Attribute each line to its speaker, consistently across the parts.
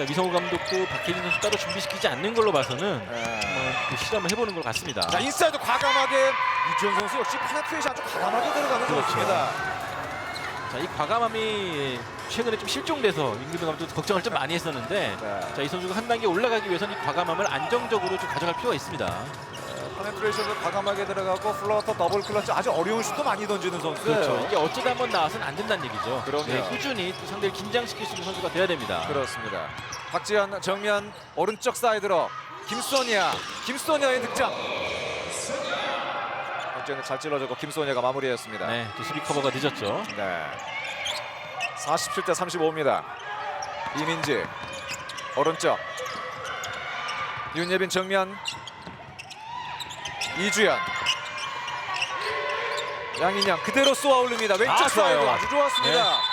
Speaker 1: 그러니까 위성호 감독도 박혜진 선수 따로 준비시키지 않는 걸로 봐서는
Speaker 2: 네.
Speaker 1: 한번 그 실험을 해보는 것 같습니다.
Speaker 2: 자 인사이드 과감하게 이주영 선수 역시 페네트레이션 아주 과감하게 들어가는
Speaker 1: 그렇죠.
Speaker 2: 선수입니다.
Speaker 1: 자, 이 과감함이 최근에 좀 실종돼서 임기동 감독도 걱정을 좀 많이 했었는데
Speaker 2: 네.
Speaker 1: 자, 이 선수가 한 단계 올라가기 위해서는 이 과감함을 안정적으로 좀 가져갈 필요가 있습니다.
Speaker 2: 페네트레이션도 과감하게 들어가고 플러터 더블 클러치 아주 어려운 슛도 많이 던지는 선수.
Speaker 1: 그렇죠. 이게 어쩌다 한번 나와서는 안 된다는 얘기죠.
Speaker 2: 그럼요.
Speaker 1: 네, 꾸준히 또 상대를 긴장시킬 수 있는 선수가 돼야 됩니다.
Speaker 2: 그렇습니다. 박지현 정면 오른쪽 사이드로 김소니아, 김소니아의 득점. 박지현은 잘 찔러줬고 김소니아가 마무리했습니다.
Speaker 1: 네, 또 수비 커버가 늦었죠.
Speaker 2: 네. 47대 35입니다. 이민지 오른쪽 윤예빈 정면 이주연 양인영 그대로 쏘아 올립니다. 왼쪽
Speaker 1: 아, 좋아요.
Speaker 2: 사이드 아주 좋았습니다.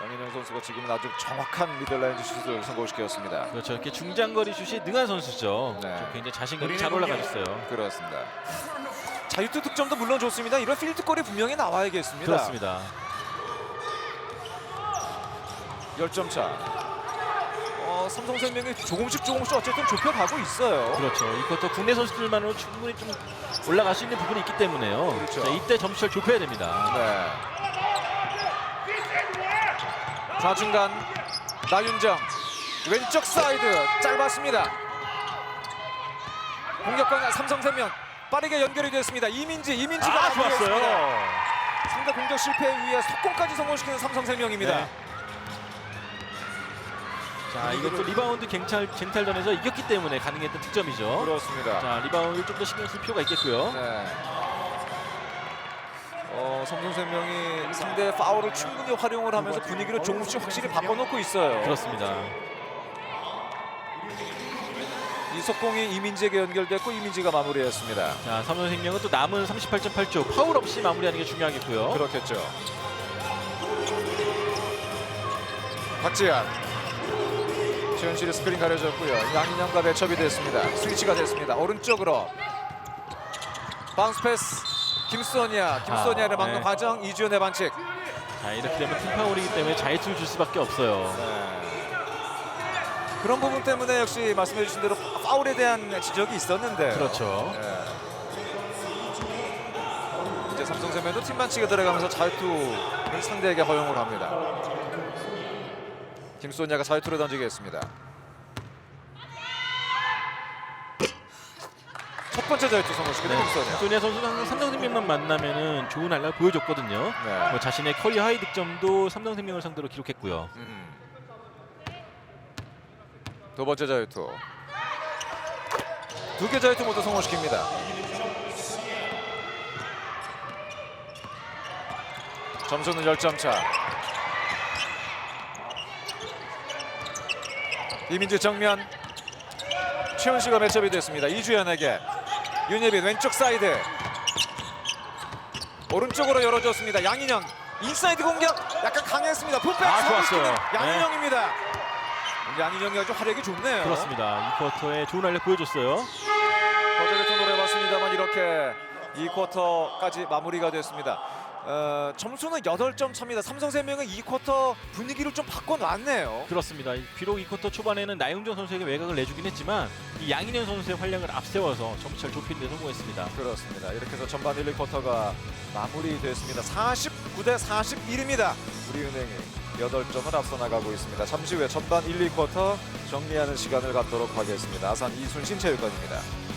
Speaker 1: 네.
Speaker 2: 양인영 선수가 지금은 아주 정확한 미들라인 슛을 성공시켰습니다.
Speaker 1: 그렇죠. 이렇게 중장거리 슛이 능한 선수죠.
Speaker 2: 네.
Speaker 1: 좀 굉장히 자신감이 잘 올라가졌어요.
Speaker 2: 그렇습니다. 자유투 득점도 물론 좋습니다. 이런 필드골이 분명히 나와야겠습니다.
Speaker 1: 그렇습니다.
Speaker 2: 10점 차. 어, 삼성생명이 조금씩 조금씩 어쨌든 좁혀가고 있어요.
Speaker 1: 그렇죠. 이 쿼터 국내 선수들만으로 충분히 좀 올라갈 수 있는 부분이 있기 때문에요.
Speaker 2: 그렇죠.
Speaker 1: 자, 이때 점수를 좁혀야 됩니다.
Speaker 2: 네. 좌중간 나윤정 왼쪽 사이드 짧았습니다. 공격권 삼성생명 빠르게 연결이 됐습니다. 이민지 이민지가
Speaker 1: 아. 좋았어요.
Speaker 2: 상대 공격 실패 위에 속공까지 성공시키는 삼성생명입니다.
Speaker 1: 네. 자, 이것도 리바운드 갱탈, 갱탈전에서 이겼기 때문에 가능했던 득점이죠.
Speaker 2: 그렇습니다.
Speaker 1: 자, 리바운드를 좀더 신경 쓸 필요가 있겠고요.
Speaker 2: 네. 어, 삼성생명이 상대 파울을 충분히 활용을 하면서 분위기를 조금씩 확실히 바꿔놓고 있어요.
Speaker 1: 그렇습니다.
Speaker 2: 이 속공이 이민지에게 연결됐고 이민지가 마무리했습니다.
Speaker 1: 자, 삼성생명은 또 남은 38.8초 파울 없이 마무리하는 게 중요하겠고요.
Speaker 2: 그렇겠죠. 박지현. 최현실이 스크린 가려졌고요. 양인영과 매첩이 됐습니다. 스위치가 됐습니다. 오른쪽으로 바운스 패스. 김소니아, 김소니아를
Speaker 1: 아,
Speaker 2: 막는
Speaker 1: 네.
Speaker 2: 과정 이주연의 반칙.
Speaker 1: 자, 이렇게 되면 팀 파울이기 때문에 자유투를 줄 수밖에 없어요.
Speaker 2: 그런 부분 때문에 역시 말씀해 주신 대로 파울에 대한 지적이 있었는데
Speaker 1: 그렇죠.
Speaker 2: 이제 삼성생명도 팀 반칙에 들어가면서 자유투를 상대에게 허용을 합니다. 김소니아가 자유투를 던지겠습니다. 첫 번째 자유투 성공시키는
Speaker 1: 네.
Speaker 2: 소니아
Speaker 1: 선수는 항상 삼성생명만 만나면은 좋은 활약을 보여줬거든요.
Speaker 2: 네.
Speaker 1: 뭐 자신의 커리어 하이 득점도 삼성생명을 상대로 기록했고요.
Speaker 2: 음. 두 번째 자유투. 두 개 자유투 모두 성공시킵니다. 점수는 10점 차. 이민주 정면 최훈 씨가 매첩이 됐습니다. 이주연에게 윤예빈 왼쪽 사이드 오른쪽으로 열어줬습니다. 양인영 인사이드 공격 약간 강했습니다. 풋백
Speaker 1: 아, 좋았어요. 네.
Speaker 2: 양인영입니다. 양인영이 아주 활약이 좋네요.
Speaker 1: 그렇습니다. 이 쿼터에 좋은 활약 보여줬어요.
Speaker 2: 거절을 통보해봤습니다만 이렇게 이 쿼터까지 마무리가 됐습니다. 어, 점수는 8점 차입니다. 삼성생명은 이 쿼터 분위기를 좀 바꿔놨네요.
Speaker 1: 그렇습니다. 비록 이 쿼터 초반에는 나영정 선수에게 외곽을 내주긴 했지만 이 양인현 선수의 활약을 앞세워서 점수차를 좁히는 데 성공했습니다.
Speaker 2: 그렇습니다. 이렇게 해서 전반 1, 2쿼터가 마무리됐습니다. 49대 41입니다. 우리은행이 8점을 앞서 나가고 있습니다. 잠시 후에 전반 1, 2쿼터 정리하는 시간을 갖도록 하겠습니다. 아산 이순신 체육관입니다.